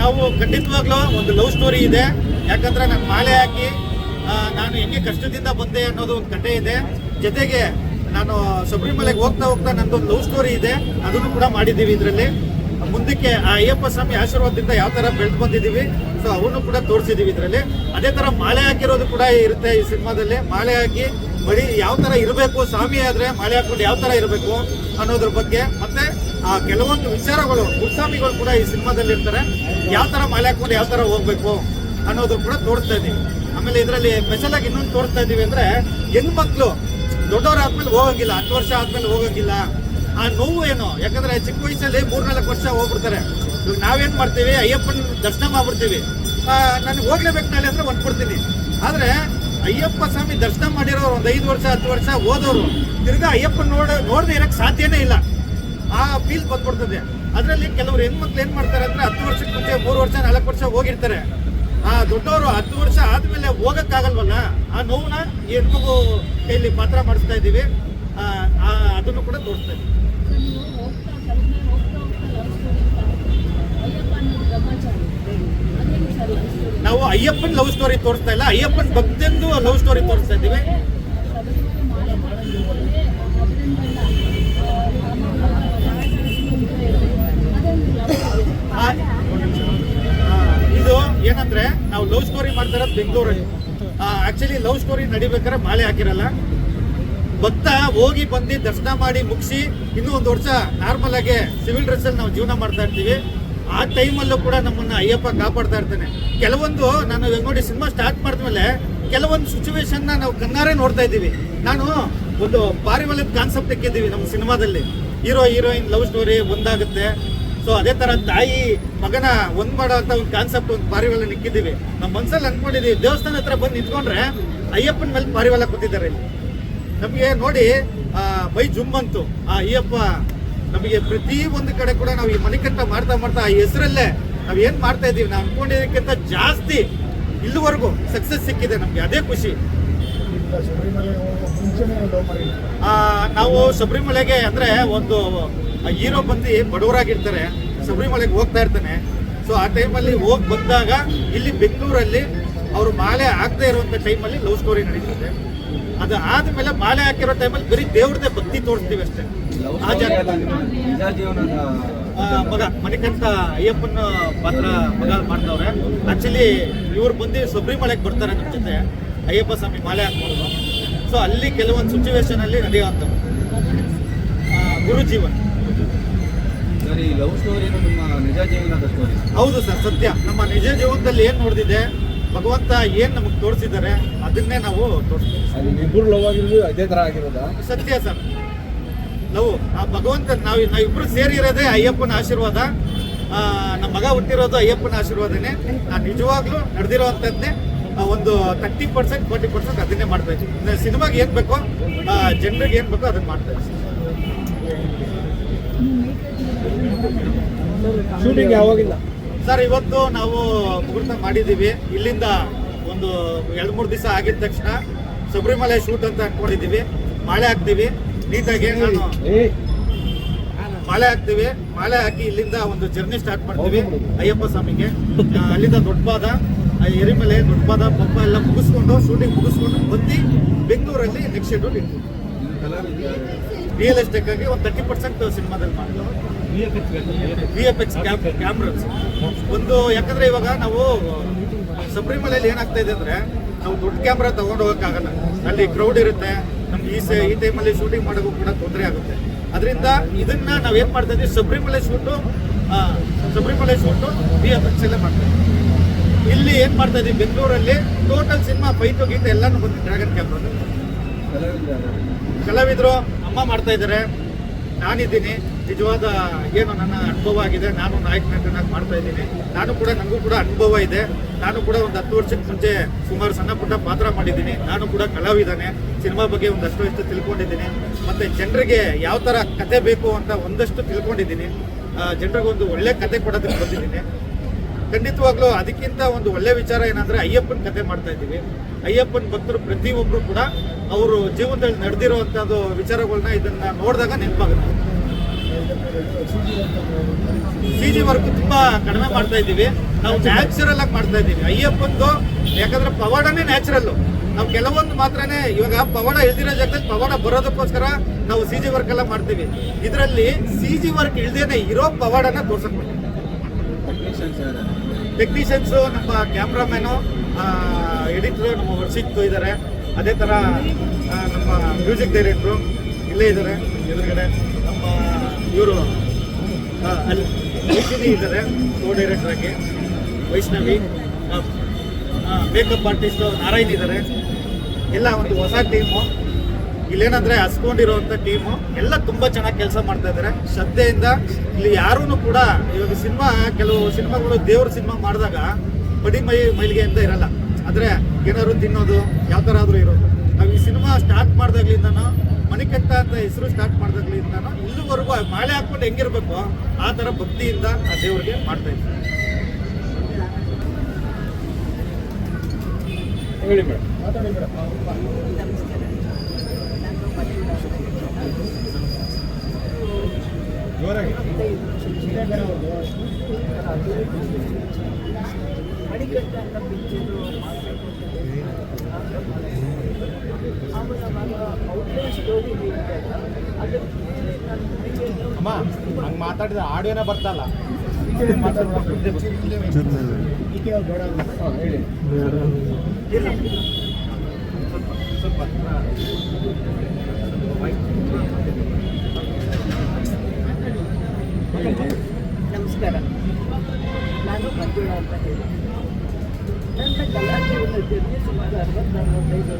ನಾವು ಖಂಡಿತವಾಗ್ಲೂ ಒಂದು ಲವ್ ಸ್ಟೋರಿ ಇದೆ. ಯಾಕಂದ್ರೆ ನಾನು ಮಾಲೆ ಹಾಕಿ ನಾನು ಹೆಂಗೆ ಕಷ್ಟದಿಂದ ಬಂದೆ ಅನ್ನೋದು ಒಂದು ಕಥೆ ಇದೆ. ಜೊತೆಗೆ ನಾನು ಶಬರಿಮಲೆಗೆ ಹೋಗ್ತಾ ಹೋಗ್ತಾ ನಂದೊಂದು ಲವ್ ಸ್ಟೋರಿ ಇದೆ. ಅದನ್ನು ಕೂಡ ಮಾಡಿದ್ದೀವಿ ಇದರಲ್ಲಿ. ಮುಂದಕ್ಕೆ ಆ ಅಯ್ಯಪ್ಪ ಸ್ವಾಮಿ ಆಶೀರ್ವಾದದಿಂದ ಯಾವ ಥರ ಬೆಳೆದು ಬಂದಿದ್ದೀವಿ ಸೊ ಅವನ್ನು ಕೂಡ ತೋರಿಸಿದೀವಿ ಇದರಲ್ಲಿ. ಅದೇ ತರ ಮಾಲೆ ಹಾಕಿರೋದು ಕೂಡ ಇರುತ್ತೆ ಈ ಸಿನಿಮಾದಲ್ಲಿ. ಮಾಲೆ ಹಾಕಿ ಬರೀ ಯಾವ ತರ ಇರಬೇಕು, ಸ್ವಾಮಿ ಆದ್ರೆ ಮಳೆ ಹಾಕೊಂಡು ಯಾವ ತರ ಇರಬೇಕು ಅನ್ನೋದ್ರ ಬಗ್ಗೆ, ಮತ್ತೆ ಆ ಕೆಲವೊಂದು ವಿಚಾರಗಳು, ಗುರುಸ್ವಾಮಿಗಳು ಕೂಡ ಈ ಸಿನಿಮಾದಲ್ಲಿ ಇರ್ತಾರೆ. ಯಾವ ತರ ಮಳೆ ಹಾಕೊಂಡು ಯಾವ ತರ ಹೋಗ್ಬೇಕು ಅನ್ನೋದ್ರ ಕೂಡ ತೋರಿಸ್ತಾ ಇದೀವಿ ಆಮೇಲೆ ಇದರಲ್ಲಿ ಸ್ಪೆಷಲ್ ಆಗಿ ಇನ್ನೊಂದು ತೋರಿಸ್ತಾ ಇದೀವಿ ಅಂದ್ರೆ, ಹೆಣ್ಮಕ್ಳು ದೊಡ್ಡವರಾದ್ಮೇಲೆ ಹೋಗಂಗಿಲ್ಲ, ಹತ್ತು ವರ್ಷ ಆದ್ಮೇಲೆ ಹೋಗಂಗಿಲ್ಲ. ಆ ನೋವು ಏನು? ಯಾಕಂದ್ರೆ ಚಿಕ್ಕ ವಯಸ್ಸಲ್ಲಿ ಮೂರ್ನಾಲ್ಕು ವರ್ಷ ಹೋಗ್ಬಿಡ್ತಾರೆ. ಇವಾಗ ನಾವೇನ್ ಮಾಡ್ತೀವಿ, ಅಯ್ಯಪ್ಪನ ದರ್ಶನ ಮಾಡ್ಬಿಡ್ತೀವಿ. ನನಗೆ ಹೋಗ್ಲೇಬೇಕು ನಾಳೆ ಅಂದ್ರೆ ಹೊಂದ್ಬಿಡ್ತೀನಿ ಆದ್ರೆ ಅಯ್ಯಪ್ಪ ಸ್ವಾಮಿ ದರ್ಶನ ಮಾಡಿರೋರು ಒಂದು ಐದು ವರ್ಷ, ಹತ್ತು ವರ್ಷ ಓದೋರು. ತಿರ್ಗಾ ಅಯ್ಯಪ್ಪ ನೋಡ, ನೋಡದೆ ಇರಕ್ಕೆ ಸಾಧ್ಯನೇ ಇಲ್ಲ. ಆ ಫೀಲ್ ಬಂದ್ಬಿಡ್ತದೆ. ಅದರಲ್ಲಿ ಕೆಲವರು ಹೆಣ್ಮಕ್ಳು ಏನು ಮಾಡ್ತಾರೆ ಅಂದ್ರೆ ಹತ್ತು ವರ್ಷಕ್ಕೆ ಮುಂಚೆ, ಮೂರು ವರ್ಷ, ನಾಲ್ಕು ವರ್ಷ ಹೋಗಿರ್ತಾರೆ. ಆ ದೊಡ್ಡವರು ಹತ್ತು ವರ್ಷ ಆದ್ಮೇಲೆ ಹೋಗೋಕ್ಕಾಗಲ್ವಲ್ಲ? ಆ ನೋವನ್ನ ಹೆಣ್ಮಗು ಕೈಲಿ ಪಾತ್ರ ಮಾಡಿಸ್ತಾ ಇದ್ದೀವಿ. ಅದನ್ನು ಕೂಡ ತೋರಿಸ್ತಾ ಇದ್ದೀವಿ ಸೊ ನೀವು ಹೋಗ್ತಾ ಕಲ್ಪನೆ ಹೋಗ್ತಾ ಹೋಗ್ತಾ ಲವ್ ಸ್ಟೋರಿ ಅಯ್ಯಪ್ಪ ಅನ್ನೋದು ಬ್ರಹ್ಮಚಾರಿ ಅದೇನು ಸರ್ ಲವ್ ಸ್ಟೋರಿ ನಾವು ಅಯ್ಯಪ್ಪನ ಲವ್ ಸ್ಟೋರಿ ತೋರಿಸ್ತಾ ಇಲ್ಲ. ಅಯ್ಯಪ್ಪನ್ ಭಕ್ತೆಂದು ಲವ್ ಸ್ಟೋರಿ ತೋರಿಸ್ತಾ ಇದ್ದೀವಿ. ಇದು ಏನಂದ್ರೆ, ನಾವು ಲವ್ ಸ್ಟೋರಿ ಮಾಡ್ತಾ ಇರೋದು ಬೆಂಗಳೂರಲ್ಲಿ ಆಕ್ಚುಲಿ ಲವ್ ಸ್ಟೋರಿ ನಡಿಬೇಕಾದ್ರೆ ಮಾಲೆ ಹಾಕಿರಲ್ಲ. ಭಕ್ತ ಹೋಗಿ ಬಂದು ದರ್ಶನ ಮಾಡಿ ಮುಗಿಸಿ ಇನ್ನೂ ಒಂದು ವರ್ಷ ನಾರ್ಮಲ್ ಆಗಿ ಸಿವಿಲ್ ಡ್ರೆಸ್ ಅಲ್ಲಿ ನಾವು ಜೀವನ ಮಾಡ್ತಾ ಇರ್ತೀವಿ. ಆ ಟೈಮಲ್ಲೂ ಕೂಡ ನಮ್ಮನ್ನು ಅಯ್ಯಪ್ಪ ಕಾಪಾಡ್ತಾ ಇರ್ತಾನೆ. ಕೆಲವೊಂದು ನಾನು ನೋಡಿ ಸಿನಿಮಾ ಸ್ಟಾರ್ಟ್ ಮಾಡಿದ್ಮೇಲೆ ಕೆಲವೊಂದು ಸಿಚುವೇಶನ್ನ ನಾವು ಕಣ್ಣಾರೆ ನೋಡ್ತಾ ಇದ್ದೀವಿ. ನಾನು ಒಂದು ಪಾರಿವಾಳದ ಕಾನ್ಸೆಪ್ಟ್ ಇಕ್ಕಿದ್ದೀವಿ ನಮ್ಮ ಸಿನಿಮಾದಲ್ಲಿ. ಹೀರೋ ಹೀರೋಯಿನ್ ಲವ್ ಸ್ಟೋರಿ ಒಂದಾಗುತ್ತೆ. ಸೊ ಅದೇ ಥರ ತಾಯಿ, ಮಗನ ಒಂದು ಮಾಡೋ ಅಂತ ಒಂದು ಕಾನ್ಸೆಪ್ಟ್ ಒಂದು ಪಾರಿವಾಳ ಇಕ್ಕಿದ್ದೀವಿ. ನಮ್ಮ ಮನ್ಸಲ್ಲಿ ಅಂದ್ಕೊಂಡಿದ್ದೀವಿ ದೇವಸ್ಥಾನ ಹತ್ರ ಬಂದು ನಿಂತ್ಕೊಂಡ್ರೆ ಅಯ್ಯಪ್ಪನ ಮೇಲೆ ಪಾರಿವಾಳ ಕೂತಿದ್ದಾರೆ ನಮಗೆ ನೋಡಿ ಬೈ ಜುಮ್ ಬಂತು. ಆ, ಅಯ್ಯಪ್ಪ ನಮಗೆ ಪ್ರತಿ ಒಂದು ಕಡೆ ಕೂಡ ನಾವು ಈ ಮಣಿಕಂಠ ಮಾಡ್ತಾ ಮಾಡ್ತಾ ಆ ಹೆಸರಲ್ಲೇ ನಾವು ಏನು ಮಾಡ್ತಾ ಇದ್ದೀವಿ? ನಾವು ಅನ್ಕೊಂಡಿದ್ದಕ್ಕಿಂತ ಜಾಸ್ತಿ ಇಲ್ಲಿವರೆಗೂ ಸಕ್ಸಸ್ ಸಿಕ್ಕಿದೆ ನಮಗೆ. ಅದೇ ಖುಷಿ. ನಾವು ಶಬರಿಮಲೆಗೆ ಅಂದ್ರೆ ಒಂದು ಹೀರೋ ಬಂದು ಬಡವರಾಗಿರ್ತಾರೆ. ಶಬರಿಮಲೆಗೆ ಹೋಗ್ತಾ ಇರ್ತಾನೆ. ಸೊ ಆ ಟೈಮಲ್ಲಿ ಹೋಗಿ ಬಂದಾಗ ಇಲ್ಲಿ ಬೆಂಗಳೂರಲ್ಲಿ ಅವರು ಮಾಲೆ ಹಾಕದೇ ಇರುವಂತ ಟೈಮಲ್ಲಿ ಲವ್ ಸ್ಟೋರಿ ನಡೀತಿದೆ. ಅದು ಆದಮೇಲೆ ಮಾಲೆ ಹಾಕಿರೋ ಟೈಮಲ್ಲಿ ಬರೀ ದೇವ್ರದೇ ಭಕ್ತಿ ತೋರಿಸ್ತೀವಿ ಅಷ್ಟೇ. ಆ ಮಗ ಮಣಿಕಂಠ ಅಯ್ಯಪ್ಪನ ಪಾತ್ರ ಮಗ ಮಾಡ್ತವ್ರೆ ಆಕ್ಚುಲಿ ಇವ್ರು ಬಂದು ಶಬರಿಮಲೆಗೆ ಬರ್ತಾರೆ ನಮ್ಮ ಜೊತೆ. ಅಯ್ಯಪ್ಪ ಸ್ವಾಮಿ ಮಾಲೆ ಹಾಕ್ಬೋದು. ಸೊ ಅಲ್ಲಿ ಕೆಲವೊಂದು ಸಿಚುವೇಶನ್ ಅಲ್ಲಿ ನಡೆಯುವಂತ ಗುರುಜೀವನ್. ಗುರು ಜೀವನ್ ಸರಿ ಲವ್ ಸ್ಟೋರಿ ನಿಮ್ಮ ನಿಜ ಜೀವನದ ಸ್ಟೋರಿ ಹೌದು ಸರ್ ಸತ್ಯ. ನಮ್ಮ ನಿಜ ಜೀವನದಲ್ಲಿ ಏನ್ ನೋಡಿದೆ ಭಗವಂತ ಏನ್ ನಮಗೆ ತೋರಿಸಿದ್ದಾರೆ ಅದನ್ನೇ ನಾವು ತೋರಿಸ್ತೀವಿ. ಇಬ್ಬರು ಲವ್ ಆಗಿರೋದು ಅದೇ ತರ ಆಗಿರೋದಾ? ಸತ್ಯ ಸರ್. ನಾವು ಆ ಭಗವಂತ ನಾವು ನಾವಿಬ್ರು ಸೇರಿರೋದೇ ಅಯ್ಯಪ್ಪನ ಆಶೀರ್ವಾದ. ಆ, ನಮ್ಮ ಮಗ ಹುಟ್ಟಿರೋದು ಅಯ್ಯಪ್ಪನ ಆಶೀರ್ವಾದನೇ. ನಾನು ನಿಜವಾಗ್ಲೂ ನಡೆದಿರೋವಂಥದ್ದೇ ಒಂದು ತರ್ಟಿ ಪರ್ಸೆಂಟ್ ಫೋರ್ಟಿ ಪರ್ಸೆಂಟ್ ಅದನ್ನೇ ಮಾಡ್ತಾ ಇದ್ದೀನಿ. ಸಿನಿಮಾಗೆ ಏನ್ ಬೇಕೋ ಜನರಿಗೆ ಏನು ಬೇಕೋ ಅದನ್ನ ಮಾಡ್ತಾ ಇದ್ದೀನಿ. ಶೂಟಿಂಗ್ ಯಾವಾಗಿಲ್ಲ? ಸರ್ ಇವತ್ತು ನಾವು ಮುಹೂರ್ತ ಮಾಡಿದ್ದೀವಿ ಇಲ್ಲಿಂದ ಒಂದು ಎರಡು ಮೂರು ದಿವಸ ಆಗಿದ ತಕ್ಷಣ ಶಬರಿಮಲೆ ಶೂಟ್ ಅಂತ ಅನ್ಕೊಂಡಿದ್ದೀವಿ ಮಾಳೆ ಹಾಕ್ತೀವಿ. ನೀಟಾಗಿ ನಾನು ಮಾಲೆ ಹಾಕ್ತೀವಿ. ಮಾಲೆ ಹಾಕಿ ಇಲ್ಲಿಂದ ಒಂದು ಜರ್ನಿ ಸ್ಟಾರ್ಟ್ ಮಾಡ್ತೀವಿ. ಅಯ್ಯಪ್ಪ ಸ್ವಾಮಿಗೆ. ಅಲ್ಲಿಂದ ದೊಡ್ಡಪಾದ ಆ ಎರಿಮಲೆ ದೊಡ್ಡಪಾದ ಪಪ್ಪ ಎಲ್ಲ ಮುಗಿಸ್ಕೊಂಡು ಶೂಟಿಂಗ್ ಮುಗಿಸ್ಕೊಂಡು ಬಂದು ಬೆಂಗಳೂರಲ್ಲಿ ನೆಕ್ಸ್ಟ್ ಶೆಡ್ಯೂಲ್ ಇಡ್ತೀವಿ. ರಿಯಲ್ ಎಸ್ಟೇಟ್ ಆಗಿ ಒಂದು ತರ್ಟಿ ಪರ್ಸೆಂಟ್ ಸಿನಿಮಾದಲ್ಲಿ ಮಾಡಿದ್ವಿ ವಿ ಎಫ್ ಎಕ್ಸ್ ಕ್ಯಾಮ್ರಾಸ್ ಒಂದು ಯಾಕಂದ್ರೆ ಇವಾಗ ನಾವು ಶಬರಿಮಲೆಯಲ್ಲಿ ಏನಾಗ್ತಾ ಇದೆ ಅಂದ್ರೆ ನಾವು ದೊಡ್ಡ ಕ್ಯಾಮ್ರಾ ತಗೊಂಡು ಹೋಗಕ್ಕಾಗಲ್ಲ. ಅಲ್ಲಿ ಕ್ರೌಡ್ ಇರುತ್ತೆ. ಈ ಸೆ- ಈ ಟೈಮಲ್ಲಿ ಶೂಟಿಂಗ್ ಮಾಡೋಕ್ಕೂ ಕೂಡ ತೊಂದರೆ ಆಗುತ್ತೆ. ಅದರಿಂದ ಇದನ್ನ ನಾವು ಏನು ಮಾಡ್ತಾ ಇದ್ದೀವಿ Sabarimala shoot Sabarimala shoot V F X ಎಲ್ಲ ಮಾಡ್ತಾ ಇದ್ದೀವಿ. ಇಲ್ಲಿ ಏನು ಮಾಡ್ತಾ ಇದ್ದೀವಿ ಬೆಂಗಳೂರಲ್ಲಿ ಟೋಟಲ್ ಸಿನಿಮಾ ಫೈಟು ಗೀತ ಎಲ್ಲಾನು ಬಂದು ಡ್ರ್ಯಾಗನ್ ಕ್ಯಾಮ್ರಾ ಕಲಾವಿದರು ಅಮ್ಮ ಮಾಡ್ತಾ ಇದ್ದಾರೆ. ನಾನಿದ್ದೀನಿ. ನಿಜವಾದ ಏನು ನನ್ನ ಅನುಭವ ಆಗಿದೆ, ನಾನು ನಾಯಕ ನಟನಾಗಿ ಮಾಡ್ತಾ ಇದ್ದೀನಿ. ನಾನು ಕೂಡ ನನಗೂ ಕೂಡ ಅನುಭವ ಇದೆ. ನಾನು ಕೂಡ ಒಂದು ಹತ್ತು ವರ್ಷಕ್ಕೆ ಮುಂಚೆ ಸುಮಾರು ಸಣ್ಣ ಪುಟ್ಟ ಪಾತ್ರ ಮಾಡಿದ್ದೀನಿ. ನಾನು ಕೂಡ ಕಲಾವಿದಾನೆ ಸಿನಿಮಾ ಬಗ್ಗೆ ಒಂದಷ್ಟು ಇಷ್ಟು ತಿಳ್ಕೊಂಡಿದ್ದೀನಿ. ಮತ್ತು ಜನರಿಗೆ ಯಾವ ಥರ ಕತೆ ಬೇಕು ಅಂತ ಒಂದಷ್ಟು ತಿಳ್ಕೊಂಡಿದ್ದೀನಿ. ಜನರಿಗೆ ಒಂದು ಒಳ್ಳೆ ಕತೆ ಕೊಡೋದಕ್ಕೆ ಬಂದಿದ್ದೀನಿ. ಖಂಡಿತವಾಗ್ಲೂ ಅದಕ್ಕಿಂತ ಒಂದು ಒಳ್ಳೆ ವಿಚಾರ ಏನಂದರೆ ಅಯ್ಯಪ್ಪನ ಕತೆ ಮಾಡ್ತಾ ಇದ್ದೀವಿ. ಅಯ್ಯಪ್ಪನ ಭಕ್ತರು ಪ್ರತಿಯೊಬ್ಬರು ಕೂಡ ಅವರು ಜೀವನದಲ್ಲಿ ನಡೆದಿರುವಂಥದ್ದು ವಿಚಾರಗಳನ್ನ ಇದನ್ನು ನೋಡಿದಾಗ ನೆನಪಾಗುತ್ತೆ. ಸಿ ಜಿ ವರ್ಕ್ ತುಂಬಾ ಕಡಿಮೆ ಮಾಡ್ತಾ ಇದ್ದೀವಿ. ನಾವು ನ್ಯಾಚುರಲ್ ಆಗಿ ಮಾಡ್ತಾ ಇದ್ದೀವಿ. ಅಯ್ಯಪ್ಪಂದು, ಯಾಕಂದ್ರೆ ಪವಾಡನೇ ನ್ಯಾಚುರಲ್ ನಾವು ಕೆಲವೊಂದು ಮಾತ್ರನೇ, ಇವಾಗ ಪವಾಡ ಇಳ್ದಿರೋ ಜಾಗದಲ್ಲಿ ಪವಾಡ ಬರೋದಕ್ಕೋಸ್ಕರ ನಾವು ಸಿ ಜಿ ವರ್ಕ್ ಎಲ್ಲ ಮಾಡ್ತೀವಿ. ಇದರಲ್ಲಿ ಸಿ ಜಿ ವರ್ಕ್ ಇಳ್ದೇನೆ ಇರೋ ಪವಾಡನ ತೋರ್ಸಕ್ ಟೆಕ್ನಿಷಿಯನ್ಸ್ ನಮ್ಮ ಕ್ಯಾಮ್ರಾಮ್ಯಾನು ಎಡಿಟ್ರು ನಮ್ಮ ವರ್ಷಿತ್ತು ಇದ್ದಾರೆ ಅದೇ ಥರ ನಮ್ಮ ಮ್ಯೂಸಿಕ್ ಡೈರೆಕ್ಟ್ರು ಇಲ್ಲೇ ಇದ್ದಾರೆ ಎದುರುಗಡೆ. ಇವರು ಅಲ್ಲಿ ವೈಷ್ಣವಿ ಇದ್ದಾರೆ ಕೋ ಡೈರೆಕ್ಟರ್ ಆಗಿ, ವೈಷ್ಣವಿ ಮೇಕಪ್ ಆರ್ಟಿಸ್ಟು ನಾರಾಯಣ್ ಇದ್ದಾರೆ. ಎಲ್ಲ ಒಂದು ಹೊಸ ಟೀಮು ಇಲ್ಲೇನಂದ್ರೆ ಹಸ್ಕೊಂಡಿರುವಂಥ ಟೀಮು ಎಲ್ಲ ತುಂಬ ಚೆನ್ನಾಗಿ ಕೆಲಸ ಮಾಡ್ತಾ ಇದ್ದಾರೆ. ಶ್ರದ್ಧೆಯಿಂದ ಇಲ್ಲಿ ಯಾರೂ ಕೂಡ, ಇವಾಗ ಸಿನಿಮಾ, ಕೆಲವು ಸಿನಿಮಾಗಳು ದೇವ್ರ ಸಿನಿಮಾ ಮಾಡಿದಾಗ ಬಡಿ ಮೈ, ಮೈಲಿಗೆ ಅಂತ ಇರಲ್ಲ. ಆದರೆ ಏನಾದ್ರು ತಿನ್ನೋದು ಯಾವ ಥರ ಆದರೂ ಇರೋದು. ನಾವು ಈ ಸಿನಿಮಾ ಸ್ಟಾರ್ಟ್ ಮಾಡಿದಾಗ್ಲಿಂದನೂ ಮಣಿಕಂಠ ಅಂತ ಹೆಸರು ಸ್ಟಾರ್ಟ್ ಮಾಡಿದಾಗ್ಲಿಂದನೂ ಇಲ್ಲಿವರೆಗೂ ಮಾಳೆ ಹಾಕೊಂಡು ಹೆಂಗಿರ್ಬೇಕು ಆ ಥರ ಭಕ್ತಿಯಿಂದ ಆ ದೇವರಿಗೆ ಮಾಡ್ತಾ ಇದ್ದೆ ಹೇಳಿ ಮೇಡಮ್. ಮಾತಾಡಿ ಮೇಡಮ್. ಜೋರಾಗಿ. ಮಣಿಕಂಠ ಅಂತ ಪಿಕ್ಚರು ಅವರ ಮಗ ಔಟ್ಲೈನ್ ಸ್ಟೋರಿ ಅದಕ್ಕೆ ನಾನು ನನಗೆ ಅಮ್ಮ ಹಂಗೆ ಮಾತಾಡಿದ್ರೆ ಆಡಿಯೋನೇ ಬರ್ತಲ್ಲ ನಮಸ್ಕಾರ. ನಾನು ಮಂಜುಳಾ ಅಂತ ಹೇಳಿ. ನನ್ನ ಕಲಾ ಜೀವನದಲ್ಲಿ ಸುಮಾರು ಅರವತ್ತು ವರ್ಷದಿಂದ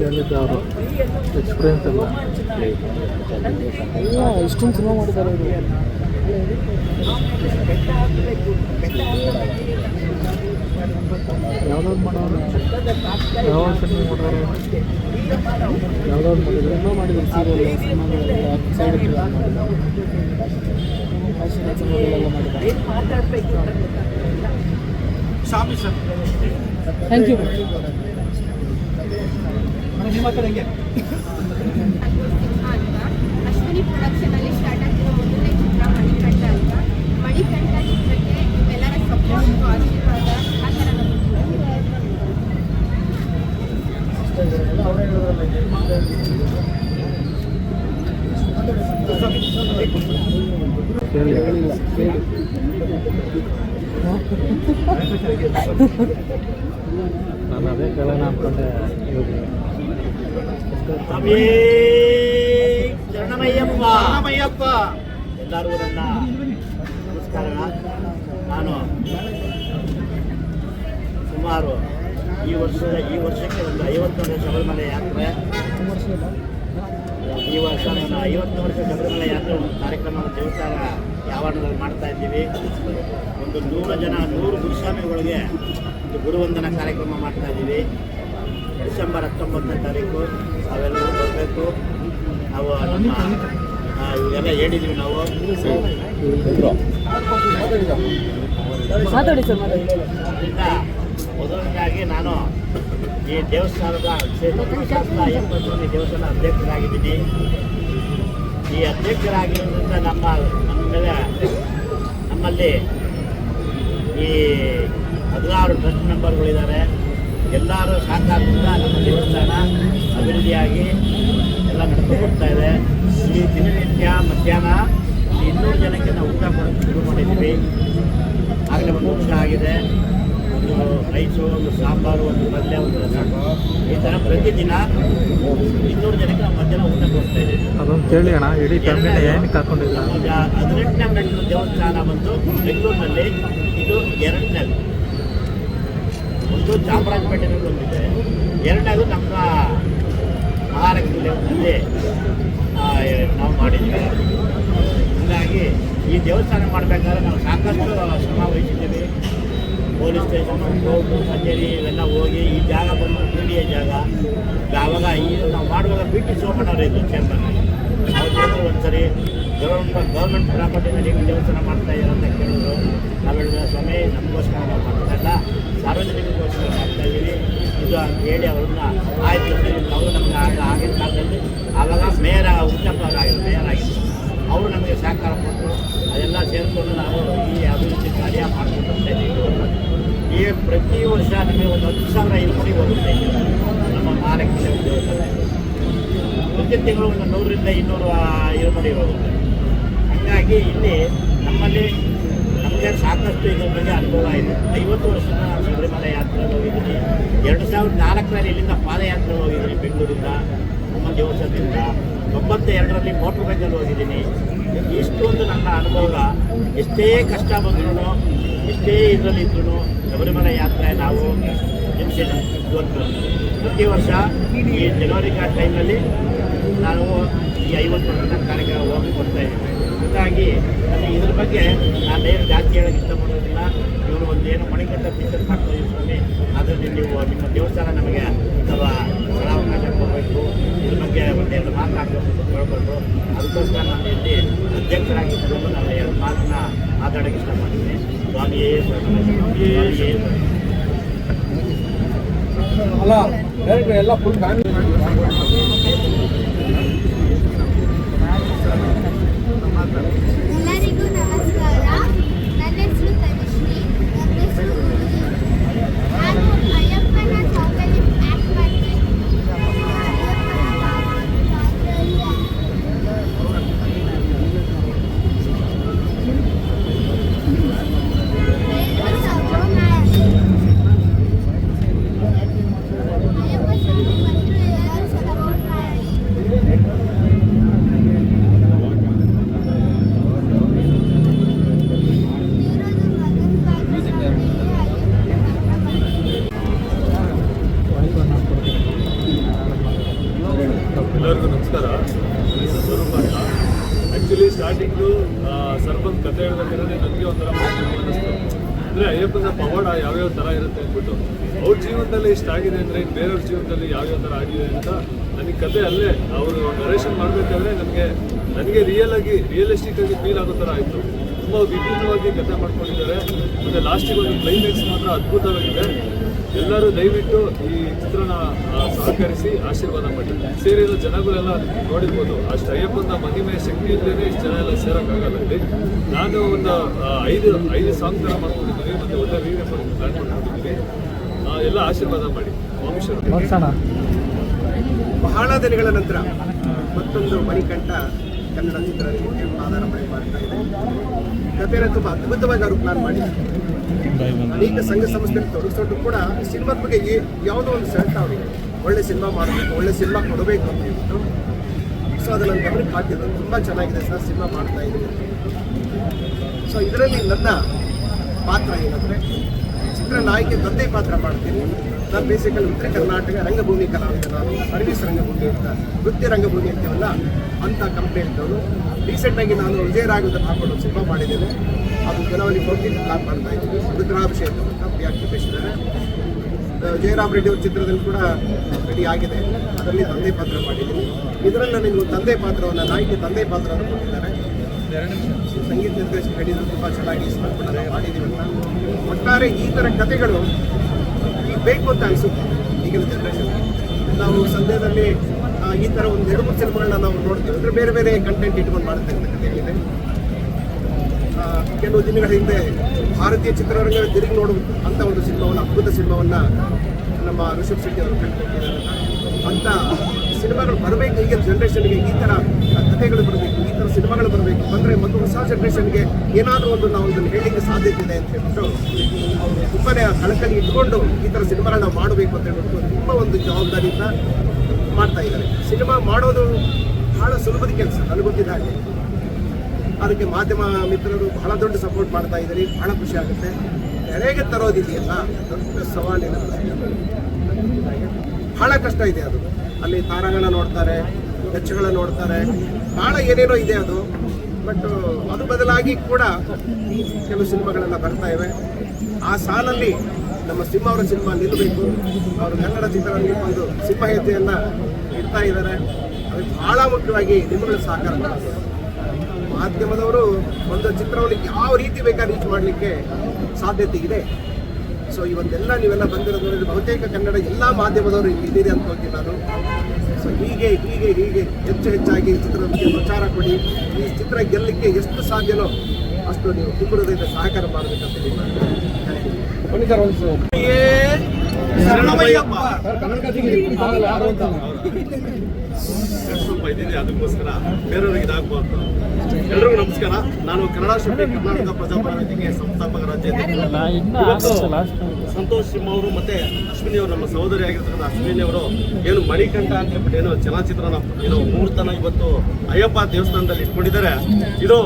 ಅರವತ್ತಾರು ಎಕ್ಸ್ಪೀರಿಯನ್ಸ್ ಎಲ್ಲ ಇಷ್ಟೊಂದು ಸಿನಿಮಾ ಮಾಡಿದ್ದಾರೆ ಯಾವ್ದಾದ್ರು ಮಾಡೋರು. ಶಬ್ದದ ತಾತ್ಕಾಲಿಕ ಯಾವ ಸಿನಿಮಾ ಮಾಡೋರು ಯಾವ್ದಾದ್ರು ಮಾಡಿದ್ರು ಎಲ್ಲೋ ಮಾಡಿದ್ರು. Serial side sir. Thank you ನಿಮ್ಮ ಕಡೆ ಹೆಂಗೆ? ಅಶ್ವಿನಿ ಪ್ರೊಡಕ್ಷನ್ ಅಲ್ಲಿ ಸ್ಟಾರ್ಟ್ ಆಗಿರೋ ಮೊದಲನೇ ಚಿತ್ರ ಮಣಿಕಂಠ ಅಂತ ಮಣಿಕಂಠ ಚಿತ್ರಕ್ಕೆ ನಿಮ್ಮೆಲ್ಲರ ಸಪೋರ್ಟ್ ಆಶೀರ್ವಾದ ಆ ಥರ ಅವರೇ ಹೇಳಿದ್ರಲ್ಲ ಹೇಳಿಲ್ಲ ಹೇಳಿ ನಾನು ಅದೇ ಕೇಳೋಣ ಅಂದ್ಕೊಂಡೆ ಶರಣಮಯ್ಯಪ್ಪ ರಾಮಯ್ಯಪ್ಪ ಎಲ್ಲರಿಗೂ ನನ್ನ ನಮಸ್ಕಾರ ನಾನು ಸುಮಾರು ಈ ವರ್ಷದ ಈ ವರ್ಷಕ್ಕೆ ಒಂದು ಐವತ್ತನೇ ಶಬರಿಮಲೆ ಯಾತ್ರೆ. ಈ ವರ್ಷ ನಾನು ಐವತ್ತು ವರ್ಷ ಶಬರಿಮಲೆ ಯಾತ್ರೆ ಒಂದು ಕಾರ್ಯಕ್ರಮ ದೇವಸ್ಥಾನ ಆವರಣದಲ್ಲಿ ಮಾಡ್ತಾ ಇದ್ದೀವಿ? ಒಂದು ನೂರು ಜನ ನೂರು ಗುರುಸ್ವಾಮಿಗಳಿಗೆ ಒಂದು ಗುರುವಂದನ ಕಾರ್ಯಕ್ರಮ ಮಾಡ್ತಾ ಇದ್ದೀವಿ. ಡಿಸೆಂಬರ್ ಹತ್ತೊಂಬತ್ತನೇ ತಾರೀಕು ಅವೆಲ್ಲರೂ ಬರಬೇಕು. ನಾವು ನಮ್ಮ ಇವೆಲ್ಲ ಹೇಳಿದ್ದೀವಿ ನಾವು. ಮಾತಾಡಿ ಸರ್ ಮೊದಲನೇದಾಗಿ ನಾನು ಈ ದೇವಸ್ಥಾನದ ಅಯ್ಯಪ್ಪ ದೇವಸ್ಥಾನ ಅಧ್ಯಕ್ಷರಾಗಿದ್ದೀನಿ. ಈ ಅಧ್ಯಕ್ಷರಾಗಿರೋದ್ರಿಂದ ನಮ್ಮ ನಮ್ಮ ಮೇಲೆ, ನಮ್ಮಲ್ಲಿ ಈ ಹದಿನಾರು ಟ್ರಸ್ಟ್ ಮೆಂಬರ್ಗಳಿದ್ದಾರೆ. ಎಲ್ಲರೂ ಸಹಕಾರದಿಂದ ನಮ್ಮ ದೇವಸ್ಥಾನ ಅಭಿವೃದ್ಧಿಯಾಗಿ ಎಲ್ಲ ನಡ್ಕೊಂಡು ಇದೆ. ಈ ದಿನನಿತ್ಯ ಮಧ್ಯಾಹ್ನ ಇನ್ನೂರು ಜನಕ್ಕೆ ನಾವು ಊಟ ಕೊಡೋಕ್ಕೆ ಶುರು ಮಾಡಿದ್ದೀವಿ ಆಗಲೇ ಒಂದು ವರ್ಷ ಆಗಿದೆ. ರೈಸು ಒಂದು ಸಾಂಬಾರು ಒಂದು ಪಲ್ಯ ಒಂದು ರಸ. ಈ ಥರ ಪ್ರತಿದಿನ ಇನ್ನೂರು ಜನಕ್ಕೆ ನಾವು ಮಧ್ಯಾಹ್ನ ಊಟ ಕೊಡ್ತಾ ಇದ್ದೀವಿ. ಅದೊಂದು ಕೇಳಿ ಅಣ್ಣ ಇಡೀ ಫ್ಯಾಮಿಲಿನ ಏನಕ್ಕೆ ಹಾಕೊಂಡಿಲ್ಲ ಈಗ ಹದಿನೆಂಟನೇ ಮೆಟ್ಲು ದೇವಸ್ಥಾನ ಬಂದು ಬೆಂಗಳೂರಿನಲ್ಲಿ ಇದು ಎರಡನೇ ಒಂದು ಚಾಮರಾಜಪೇಟೆನಲ್ಲಿ ಬಂದಿದೆ ಎರಡನೇದು ನಮ್ಮ ಮಹಾರಾಷ್ಟ್ರದಲ್ಲಿ ನಾವು ಮಾಡಿದ್ದೀವಿ. ಹೀಗಾಗಿ ಈ ದೇವಸ್ಥಾನ ಮಾಡಬೇಕಾದ್ರೆ ನಾವು ಸಾಕಷ್ಟು ಶ್ರಮ ವಹಿಸಿದ್ದೀವಿ. ಪೊಲೀಸ್ ಸ್ಟೇಷನ್ ಕೋರ್ಟು ಕಚೇರಿ ಇವೆಲ್ಲ ಹೋಗಿ ಈ ಜಾಗ ಬಂದು ಪಿ ಡಿ ಎ ಜಾಗ. ಆವಾಗ ಈ ನಾವು ಮಾಡುವಾಗ ಬಿ ಟಿ ಸೋಮಣ್ಣವರು ಇದ್ದು ಚೇಂಬರ್ ಅವ್ರು ಒಂದ್ಸರಿ ಗೌರ್ಮೆಂಟ್ ಗೌರ್ಮೆಂಟ್ ಪ್ರಾಪರ್ಟಿನಲ್ಲಿ ನೀವು ದೇವಸ್ಥಾನ ಮಾಡ್ತಾ ಇದ್ದಾರೆ ಅಂತ ಕೇಳಿದ್ರು. ನಾವು ಸ್ವಾಮಿ, ನಮಗೋಸ್ಕರ ನಾವು ಮಾಡ್ತಾ ಇಲ್ಲ. ಸಾರ್ವಜನಿಕರಿಗೋಸ್ಕರ ಮಾಡ್ತಾ ಇದ್ದೀವಿ. ಇದು ಅಂತ ಹೇಳಿ ಅವ್ರನ್ನ ಆಯ್ತು ಅವರು ನಮ್ಗೆ ಆಗ ಆಗಿನ ಕಾಲದಲ್ಲಿ ಆವಾಗ ಮೇಯರ್ ಉಚ್ಚಪ್ಪ ಆಗಿದ್ರು, ಮೇಯರ್ ಆಗಿದ್ರು. ಅವರು ನಮಗೆ ಸಹಕಾರ ಕೊಟ್ಟರು. ಅದೆಲ್ಲ ಸೇರಿಕೊಂಡು ನಾವು ಈ ಅಭಿವೃದ್ಧಿ ಕಾರ್ಯ ಮಾಡ್ಕೊಂಡು ಬರ್ತಾ ಇದ್ದೀವಿ. ಈ ಪ್ರತಿ ವರ್ಷ ನಮಗೆ ಒಂದು ಹತ್ತು ಸಾವಿರ ಇಳುವರಿ ಇಲ್ಲಿ. ನಮ್ಮ ಮಹಾಲಕ್ಷ್ಮಿ ಪ್ರತಿ ತಿಂಗಳು ಒಂದು ನೂರರಿಂದ ಇನ್ನೂರು ಇಳುವರಿ ಹೋಗುತ್ತೆ. ಹಾಗಾಗಿ ಇಲ್ಲಿ ನಮ್ಮಲ್ಲಿ ನಮಗೆ ಸಾಕಷ್ಟು ಇದ್ರ ಬಗ್ಗೆ ಅನುಭವ ಇದೆ. ಐವತ್ತು ವರ್ಷದಿಂದ ನಾನು ಶಬರಿಮಲೆ ಯಾತ್ರೆ ಹೋಗಿದ್ದೀನಿ. ಎರಡು ಸಾವಿರದ ನಾಲ್ಕರಲ್ಲಿ ಇಲ್ಲಿಂದ ಪಾದಯಾತ್ರೆ ಹೋಗಿದ್ದೀನಿ ಬೆಂಗಳೂರಿಂದ, ನಮ್ಮ ದೇವಸ್ಥಾನದಿಂದ. ತೊಂಬತ್ತ ಎರಡರಲ್ಲಿ ಮೋಟ್ರ್ ಬೈಕಲ್ಲಿ ಹೋಗಿದ್ದೀನಿ. ಇಷ್ಟೊಂದು ನನ್ನ ಅನುಭವ. ಎಷ್ಟೇ ಕಷ್ಟ ಬಂದ್ರೂ ಎಷ್ಟೇ ಇದರಲ್ಲಿ ಇದ್ರು ಶಬರಿಮಲೆ ಯಾತ್ರೆ ನಾವು ಇವತ್ತು ಪ್ರತಿ ವರ್ಷ ಈ ಜನವರಿ ಟೈಮಲ್ಲಿ ನಾವು ಈ ಐವತ್ತು ವರ್ಷದ ಕಾರ್ಯಕ್ರಮ ಹೋಗಿ ಕೊಡ್ತಾ ಇದ್ದೀವಿ. ಹಾಗಾಗಿ ನನಗೆ ಇದ್ರ ಬಗ್ಗೆ ನಾನು ಏನು ಜಾಸ್ತಿ ಹೇಳೋಕ್ಕೆ ಇಷ್ಟಪಡೋದಿಲ್ಲ. ಇವರು ಒಂದೇನು ಮಣಿಕಟ್ಟ ಟೀಚರ್ ಮಾಡ್ತಾ ಇದ್ದೀನಿ ಅದರಲ್ಲಿ ನೀವು ನಿಮ್ಮ ದೇವಸ್ಥಾನ ನಮಗೆ ಅಥವಾ ಸ್ಥಳಾವಕಾಶ ಕೊಡಬೇಕು ಇದ್ರ ಬಗ್ಗೆ ಒಂದೆರಡು ಮಾತಾಡಬೇಕು ಅಂತ ಕೇಳ್ಕೊಂಡು ಅದಕ್ಕೋಸ್ಕರ ನಾನು ಇಲ್ಲಿ ಅಧ್ಯಕ್ಷರಾಗಿದ್ದು ನಾನು ಎರಡು ಮಾತನ್ನ ಮಾತಾಡೋಕ್ಕೆ ಇಷ್ಟಪಡ್ತೀನಿ ಸ್ವಾಮಿಯೇ. ಅಲ್ಲ ಡೈರೆಕ್ಟ್ ಎಲ್ಲ ಫುಲ್ ಫ್ಯಾಮಿಲಿ ಕತೆ ಹೇಳ್ಬೇಕಾದ್ರೆ ನನಗೆ ಒಂಥರ ಅಂದರೆ ಅಯ್ಯಪ್ಪನ ಪವಾಡ ಯಾವ್ಯಾವ ಥರ ಇರುತ್ತೆ ಅಂದ್ಬಿಟ್ಟು, ಅವ್ರ ಜೀವನದಲ್ಲಿ ಇಷ್ಟಾಗಿದೆ ಅಂದರೆ ಇನ್ನು ಬೇರೆಯವ್ರ ಜೀವನದಲ್ಲಿ ಯಾವ್ಯಾವ ಥರ ಆಗಿದೆ ಅಂತ ನನಗೆ ಕತೆ ಅಲ್ಲೇ ಅವರು ನರೇಷನ್ ಮಾಡಬೇಕಾದ್ರೆ ನನಗೆ ನನಗೆ ರಿಯಲ್ ಆಗಿ ರಿಯಲಿಸ್ಟಿಕ್ ಆಗಿ ಫೀಲ್ ಆಗೋ ಥರ ಆಯಿತು. ತುಂಬ ವಿಭಿನ್ನವಾಗಿ ಕತೆ ಮಾಡ್ಕೊಂಡಿದ್ದಾರೆ. ಮತ್ತು ಲಾಸ್ಟಿಗೆ ಒಂದು ಕ್ಲೈಮ್ಯಾಕ್ಸ್ ಮಾತ್ರ ಅದ್ಭುತವಾಗಿದೆ. ಎಲ್ಲರೂ ದಯವಿಟ್ಟು ಈ ಚಿತ್ರನ ಸಹಕರಿಸಿ ಆಶೀರ್ವಾದ ಮಾಡಿ. ಸೇರಿರೋ ಜನಗಳೆಲ್ಲ ನೋಡಿರ್ಬೋದು, ಅಷ್ಟು ಅಯ್ಯಪ್ಪನ ಮಹಿಮೆ, ಶಕ್ತಿ ಇಲ್ಲದೇ ಇಷ್ಟು ಜನ ಎಲ್ಲ ಸೇರೋಕ್ಕಾಗಲ್ಲ ನಾನು ಒಂದು ಐದು ಐದು ಸಾಂಗ್ ಥರ ಮಾಡ್ಕೊಂಡಿದ್ದೀನಿ ಮತ್ತು ಒಳ್ಳೆ ವೀಡಿಯೋ ಪ್ಲಾನ್ ಮಾಡ್ಕೊಂಡಿದ್ದೀನಿ ಎಲ್ಲ ಆಶೀರ್ವಾದ ಮಾಡಿ ಬಹಳ ದಿನಗಳ ನಂತರ ಮತ್ತೊಂದು ಮಣಿಕಂಠ ಕನ್ನಡ ಚಿತ್ರರಂಗಕ್ಕೆ ಪಾದಾರ್ಪಣೆ ಮಾಡ್ತಾ ಇದೆ. ಕಥೆನ ತುಂಬ ಅದ್ಭುತವಾಗಿ ಅವರು ಪ್ಲಾನ್ ಮಾಡಿ. ಅನೇಕ ಸಂಘ ಸಂಸ್ಥೆ ತೊಡಗಿಸೋದು ಕೂಡ ಸಿನಿಮಾದ ಬಗ್ಗೆ ಯಾವುದೋ ಒಂದು ಸೆಲೆಕ್ಟ್ ಅವರಿಗೆ. ಒಳ್ಳೆ ಸಿನಿಮಾ ಮಾಡಬೇಕು ಒಳ್ಳೆ ಸಿನಿಮಾ ಕೊಡಬೇಕು ಅಂತ ಹೇಳ್ಬಿಟ್ಟು. ಸೊ ಅದು ನನ್ನ ಗಮನಕ್ಕೆ ಹಾಕಿದ್ರು. ತುಂಬ ಚೆನ್ನಾಗಿದೆ ಸರ್ ಸಿನಿಮಾ ಮಾಡ್ತಾ ಇದ್ದೀನಿ ಸೊ ಇದರಲ್ಲಿ ನನ್ನ ಪಾತ್ರ ಏನಂದರೆ ಚಿತ್ರ ನಾಯಕಿ ತಂದೆ ಪಾತ್ರ ಮಾಡ್ತೀನಿ. ನಾನು ಬೇಸಿಕಲ್ ಉತ್ತರ ಕರ್ನಾಟಕ ರಂಗಭೂಮಿ ಕಲಾವಿದ ನಾನು ಸರ್ವಿಸ್ ರಂಗಭೂಮಿ ಅಂತ, ನೃತ್ಯ ರಂಗಭೂಮಿ ಅಂತೀವಲ್ಲ ಅಂತ ಕಂಪ್ನಿ ರೀಸೆಂಟ್ ರೀಸೆಂಟಾಗಿ ನಾನು ವಿಜಯ ರಾಘವೇಂದ್ರ ಹಾಕೊಂಡು ಸಿನಿಮಾ ಮಾಡಿದ್ದೇನೆ. ಅದು ಜನವರಿ ಫೋರ್ಟೀನ್ ಕ್ಲಾಪ್ ಮಾಡ್ತಾ ಇದ್ದೀನಿ. ರುದ್ರಾಭಿಷೇಕ ಅಂತ ಜಯರಾಮ್ ರೆಡ್ಡಿ ಅವ್ರ ಚಿತ್ರದಲ್ಲಿ ಕೂಡ ರೆಡಿ ಆಗಿದೆ. ಅದರಲ್ಲಿ ತಂದೆ ಪಾತ್ರ ಮಾಡಿದ್ದೀನಿ. ಇದರಲ್ಲಿ ನನಗೆ ತಂದೆ ಪಾತ್ರವನ್ನು, ನಾಯಕಿ ತಂದೆ ಪಾತ್ರವನ್ನು ಕೊಟ್ಟಿದ್ದಾರೆ. ಸಂಗೀತ ನಿರ್ದೇಶಕ ಹೇಳಿದ್ರು ತುಂಬ ಚೆನ್ನಾಗಿ ಇಷ್ಟಪಟ್ಟು ಮಾಡಿದ್ದೀವಿ ಅಂತ. ಒಟ್ಟಾರೆ ಈ ಥರ ಕಥೆಗಳು ಈಗ ಬೇಕು ಅಂತ ಅನಿಸುತ್ತೆ ಈಗಿನ ಜನರೇಷನ್ ನಾವು ಸದ್ಯದಲ್ಲಿ ಈ ಥರ ಒಂದು ಎರಡು ಮೂರು ಸಿನಿಮಾಗಳನ್ನ ನಾವು ನೋಡ್ತೀವಿ. ಅಂದರೆ ಬೇರೆ ಬೇರೆ ಕಂಟೆಂಟ್ ಇಟ್ಕೊಂಡು ಮಾಡುತ್ತೆ ಅಂತ ಕಥೆಗಳಿದೆ ಕೆಲವು ದಿನಗಳ ಹಿಂದೆ ಭಾರತೀಯ ಚಿತ್ರರಂಗ ತಿರುಗಿ ನೋಡು ಅಂತ ಒಂದು ಸಿನಿಮಾವನ್ನು, ಅದ್ಭುತ ಸಿನಿಮಾವನ್ನು ನಮ್ಮ ಋಷಭ್ ಶೆಟ್ಟಿ ಅವರು ಕಂಡುಕೊಂಡಿದ್ದಾರೆ ಅಂತ ಸಿನಿಮಾಗಳು ಬರಬೇಕು. ಈಗಿನ ಜನ್ರೇಷನ್ಗೆ ಈ ಥರ ಕಥೆಗಳು ಬರಬೇಕು, ಈ ಥರ ಸಿನಿಮಾಗಳು ಬರಬೇಕು. ಬಂದರೆ ಮತ್ತು ಹೊಸ ಜನ್ರೇಷನ್ಗೆ ಏನಾದರೂ ಒಂದು ನಾವು ಇದನ್ನು ಹೇಳಲಿಕ್ಕೆ ಸಾಧ್ಯತೆ ಇದೆ ಅಂತ ಹೇಳ್ಬಿಟ್ಟು ಅವರು ತುಂಬನೇ ಕಳಕಲ್ಲಿ ಇಟ್ಕೊಂಡು ಈ ಥರ ಸಿನಿಮಾಗಳನ್ನ ಮಾಡಬೇಕು ಅಂತ ಹೇಳ್ಬಿಟ್ಟು ತುಂಬ ಒಂದು ಜವಾಬ್ದಾರಿಯಿಂದ ಮಾಡ್ತಾ ಇದ್ದಾರೆ. ಸಿನಿಮಾ ಮಾಡೋದು ಬಹಳ ಸುಲಭದ ಕೆಲಸ, ನನಗೆ ಗೊತ್ತಿದ್ದ ಹಾಗೆ. ಅದಕ್ಕೆ ಮಾಧ್ಯಮ ಮಿತ್ರರು ಬಹಳ ದೊಡ್ಡ ಸಪೋರ್ಟ್ ಮಾಡ್ತಾ ಇದ್ದಾರೆ. ಬಹಳ ಖುಷಿ ಆಗುತ್ತೆ. ತೆರೆಗೆ ತರೋದಿದೆಯಲ್ಲ? ದೊಡ್ಡ ಸವಾಲಿನ ಬಹಳ ಕಷ್ಟ ಇದೆ ಅದು. ಅಲ್ಲಿ ತಾರಾಗಣ ನೋಡ್ತಾರೆ ವೆಚ್ಚಗಳ ನೋಡ್ತಾರೆ. ಬಹಳ ಏನೇನೋ ಇದೆ ಅದು ಬಟ್ ಅದು ಬದಲಾಗಿ ಕೂಡ ಕೆಲವು ಸಿನಿಮಾಗಳೆಲ್ಲ ಬರ್ತಾ ಇವೆ. ಆ ಸಾಲಲ್ಲಿ ನಮ್ಮ ಸಿಂಹ ಅವರ ಸಿನಿಮಾ ನಿಲ್ಲಬೇಕು ಅವರು ಕನ್ನಡ ಚಿತ್ರರಂಗಕ್ಕೆ ಒಂದು ಸಿಂಹಯತೆಯನ್ನು ಇಡ್ತಾ ಇದ್ದಾರೆ. ಅದಕ್ಕೆ ಬಹಳ ಮುಖ್ಯವಾಗಿ ನಿಮ್ಮಗಳ ಸಹಕಾರ ಮಾಧ್ಯಮದವರು ಒಂದು ಚಿತ್ರವನ್ನು ಯಾವ ರೀತಿ ಬೇಕಾದ ರೀಚ್ ಮಾಡಲಿಕ್ಕೆ ಸಾಧ್ಯತೆ ಇದೆ. ಸೊ ಇವತ್ತೆಲ್ಲ ನೀವೆಲ್ಲ ಬಂದಿರೋದು ಬಹುತೇಕ ಕನ್ನಡ ಎಲ್ಲ ಮಾಧ್ಯಮದವರು ಇದ್ದೀರಿ ಅಂತ ಹೋಗಿ ನಾನು. ಸೊ ಹೀಗೆ ಹೀಗೆ ಹೀಗೆ ಹೆಚ್ಚು ಹೆಚ್ಚಾಗಿ ಈ ಚಿತ್ರದ ಬಗ್ಗೆ ಪ್ರಚಾರ ಕೊಡಿ. ಈ ಚಿತ್ರ ಗೆಲ್ಲಲಿಕ್ಕೆ ಎಷ್ಟು ಸಾಧ್ಯನೋ ಅಷ್ಟು ನೀವು ಹೃದಯದ ಸಹಕಾರ ಮಾಡಬೇಕಂತ ಬನ್ನಿ ಸರ್ ಒಂದು ಶರಣಮಯ್ಯಪ್ಪ ಸರ್ ಕನ್ನಡ ಕಥೆಗೆ ಇದಾಗಲ್ಲ ಯಾರು ಅಂತ ಸ್ವಲ್ಪ ಇದಿದೆ ಅದಕ್ಕೋಸ್ಕರ ಬೇರೆಯವ್ರಿಗೆ ಇದಾಗಬಾರ್ದು. ಎಲ್ರಿಗೂ ನಮಸ್ಕಾರ. ನಾನು ಕನ್ನಡ ಶುದ್ಧಿ ಕರ್ನಾಟಕ ಪ್ರಜಾಪ್ರತಿನಿಧಿಗೆ ಸಂಸ್ಥಾಪಕ ರಾಜ್ಯಾಧ್ಯಕ್ಷ ಸಂತೋಷ್ ಸಿಂಹ ಅವರು ಮತ್ತೆ ಅಶ್ವಿನಿ ಅವರು ನಮ್ಮ ಸಹೋದರಿ ಆಗಿರ್ತಕ್ಕಂಥ ಅಶ್ವಿನಿ ಅವರು ಏನು ಮಣಿಕಂಠ ಅಂತ ಹೇಳ್ಬಿಟ್ಟು ಏನು ಚಲನಚಿತ್ರನ ಏನು ಮುಹೂರ್ತನ ಇವತ್ತು ಅಯ್ಯಪ್ಪ ದೇವಸ್ಥಾನದಲ್ಲಿ ಇಟ್ಕೊಂಡಿದ್ದಾರೆ. ಇದು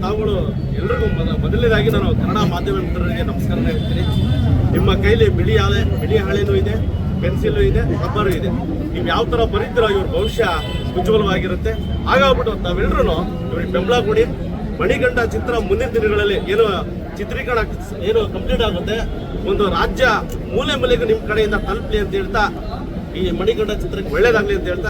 ತಾವುಗಳು ಎಲ್ರಿಗೂ ಮೊದ- ಮೊದಲನೇದಾಗಿ ನಾನು ಕನ್ನಡ ಮಾಧ್ಯಮ ಮಿತ್ರರಿಗೆ ನಮಸ್ಕಾರ ಹೇಳ್ತೀನಿ. ನಿಮ್ಮ ಕೈಲಿ ಬಿಳಿ ಹಾಳೆ ಬಿಳಿ ಹಾಳೆನೂ ಇದೆ ಪೆನ್ಸಿಲು ಇದೆ ರಬ್ಬರು ಇದೆ. ನೀವು ಯಾವ ಥರ ಬರೀತೀರೋ ಇವ್ರ ಭವಿಷ್ಯ ಉಜ್ವಲವಾಗಿರುತ್ತೆ. ಹಾಗಾಗ್ಬಿಟ್ಟು ತಾವೆಲ್ಲರೂ ಇವ್ರಿಗೆ ಬೆಂಬಲ ಕೊಡಿ ಮಣಿಗಂಡ ಚಿತ್ರ ಮುಂದಿನ ದಿನಗಳಲ್ಲಿ ಏನು ಚಿತ್ರೀಕರಣ ಏನು ಕಂಪ್ಲೀಟ್ ಆಗುತ್ತೆ, ಒಂದು ರಾಜ್ಯ ಮೂಲೆ ಮೂಲೆಗೂ ನಿಮ್ಮ ಕಡೆಯಿಂದ ತಲುಪಲಿ ಅಂತ ಹೇಳ್ತಾ, ಈ ಮಣಿಗಂಡ ಚಿತ್ರಕ್ಕೆ ಒಳ್ಳೇದಾಗಲಿ ಅಂತ ಹೇಳ್ತಾ